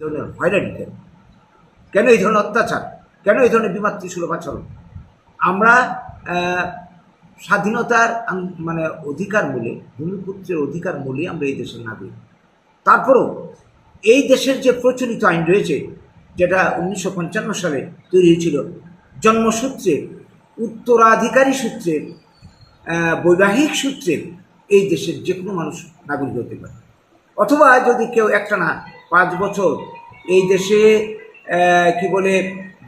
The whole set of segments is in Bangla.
ধরনের হয়রানি কেন কেন এই ধরনের অত্যাচার? কেন এই ধরনের বিমাতৃসুলভ আচরণ আমরা স্বাধীনতার মানে অধিকার মূলে, ভূমিপুত্রের অধিকার মূলে আমরা এই দেশের নাগরিক। তারপরেও এই দেশের যে প্রচলিত আইন রয়েছে, যেটা উনিশশো পঞ্চান্ন সালে তৈরি হয়েছিল, জন্মসূত্রে, উত্তরাধিকারী সূত্রে বৈবাহিক সূত্রে এই দেশের যে কোনো মানুষ নাগরিক হতে পারে। অথবা যদি কেউ একটা না পাঁচ বছর এই দেশে কি বলে,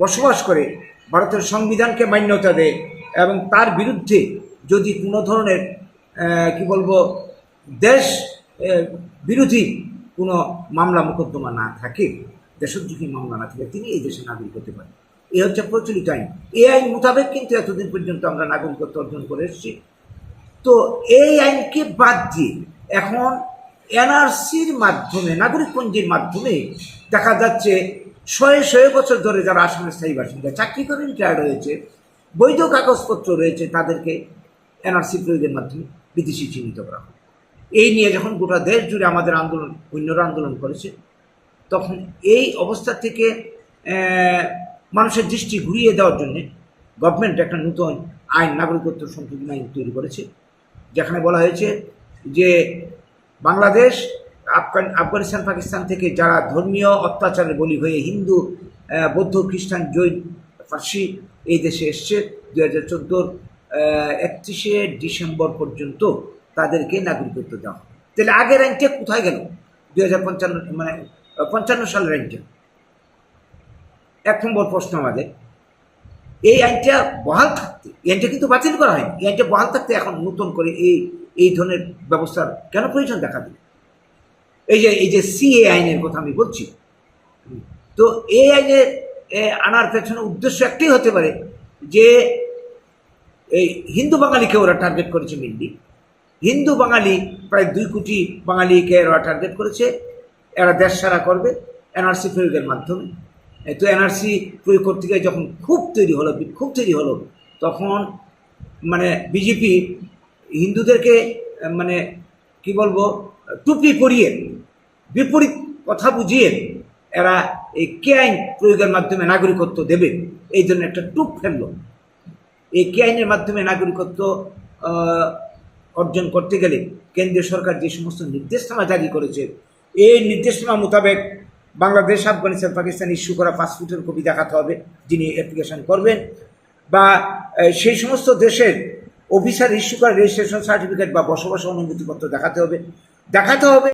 বসবাস করে, ভারতের সংবিধানকে মান্যতা দেয় এবং তার বিরুদ্ধে যদি কোনো ধরনের কি বলব, দেশ বিরোধী কোনো মামলা মোকদ্দমা না থাকে দেশোদ্যোগী মামলা না থাকে, তিনি এই দেশে নাগরিক হতে পারেন। এ হচ্ছে প্রচলিত আইন। এই আইন মোতাবেক কিন্তু এতদিন পর্যন্ত আমরা নাগরিকত্ব অর্জন করে এসেছি। তো এই আইনকে বাদ দিয়ে এখন এনআরসির মাধ্যমে, নাগরিকপঞ্জির মাধ্যমে দেখা যাচ্ছে শয়ে শয়ে বছর ধরে যারা আসামের স্থায়ী বাসিন্দা, চাকরি করে রিটায়ার্ড হয়েছে বৈধ কাগজপত্র রয়েছে তাদেরকে এনআরসি প্রয়োগের মাধ্যমে বিদেশি চিহ্নিত করা হয় এই নিয়ে যখন গোটা দেশ জুড়ে আমাদের আন্দোলন অন্যরা আন্দোলন করেছে, তখন এই অবস্থা থেকে মানুষের দৃষ্টি ঘুরিয়ে দেওয়ার জন্য গভর্নমেন্ট একটা নতুন আইন, নাগরিকত্ব সংশোধন আইন তৈরি করেছে, যেখানে বলা হয়েছে যে বাংলাদেশ, আফগান, আফগানিস্তান, পাকিস্তান থেকে যারা ধর্মীয় অত্যাচারের বলি হয়ে হিন্দু বৌদ্ধ, খ্রিস্টান, জৈন, ফার্সি এই দেশে এসছে দু হাজার চোদ্দোর একত্রিশে ডিসেম্বর পর্যন্ত তাদেরকে নাগরিকত্ব দেওয়া তাহলে আগের আইনটা কোথায় গেল? দু হাজার পঞ্চান্ন মানে পঞ্চান্ন সালের আইনটা এক নম্বর প্রশ্ন আমাদের, এই আইনটা বহাল থাকতে, এই আইনটা কিন্তু বাতিল করা হয়নি, এই আইনটা বহাল থাকতে এখন নতুন করে এই এই ধরনের ব্যবস্থার কেন প্রয়োজন দেখা দিল? এই যে এই যে সিএ আইনের কথা আমি বলছি, তো এই আইনের আনার পেছনে উদ্দেশ্য একটাই হতে পারে যে, এই হিন্দু বাঙালিকে ওরা টার্গেট করেছে মেনলি হিন্দু বাঙালি, প্রায় দুই কোটি বাঙালিকে ওরা টার্গেট করেছে। এরা দেশ সারা করবে এনআরসি প্রয়োগের মাধ্যমে। তো এনআরসি প্রয়োগ করতে গিয়ে যখন খুব তৈরি হলো বিক্ষোভ তৈরি হলো, তখন মানে বিজেপি হিন্দুদেরকে মানে কি বলব, টুপি পরিয়ে, বিপরীত কথা বুঝিয়ে এরা এই কে আইন প্রয়োগের মাধ্যমে নাগরিকত্ব দেবে। এই জন্য একটা টুপ ফেলল। এই কে আইনের মাধ্যমে নাগরিকত্ব অর্জন করতে গেলে কেন্দ্রীয় সরকার যে সমস্ত নির্দেশনামা জারি করেছে, এই নির্দেশনামা মোতাবেক বাংলাদেশ, আফগানিস্তান, পাকিস্তান ইস্যু করা পাসপোর্টের কপি দেখাতে হবে, যিনি অ্যাপ্লিকেশন করবেন। বা সেই সমস্ত দেশের অফিসার ইস্যু করা রেজিস্ট্রেশন সার্টিফিকেট বা বসবাস অনুমতিপত্র দেখাতে হবে। দেখাতে হবে।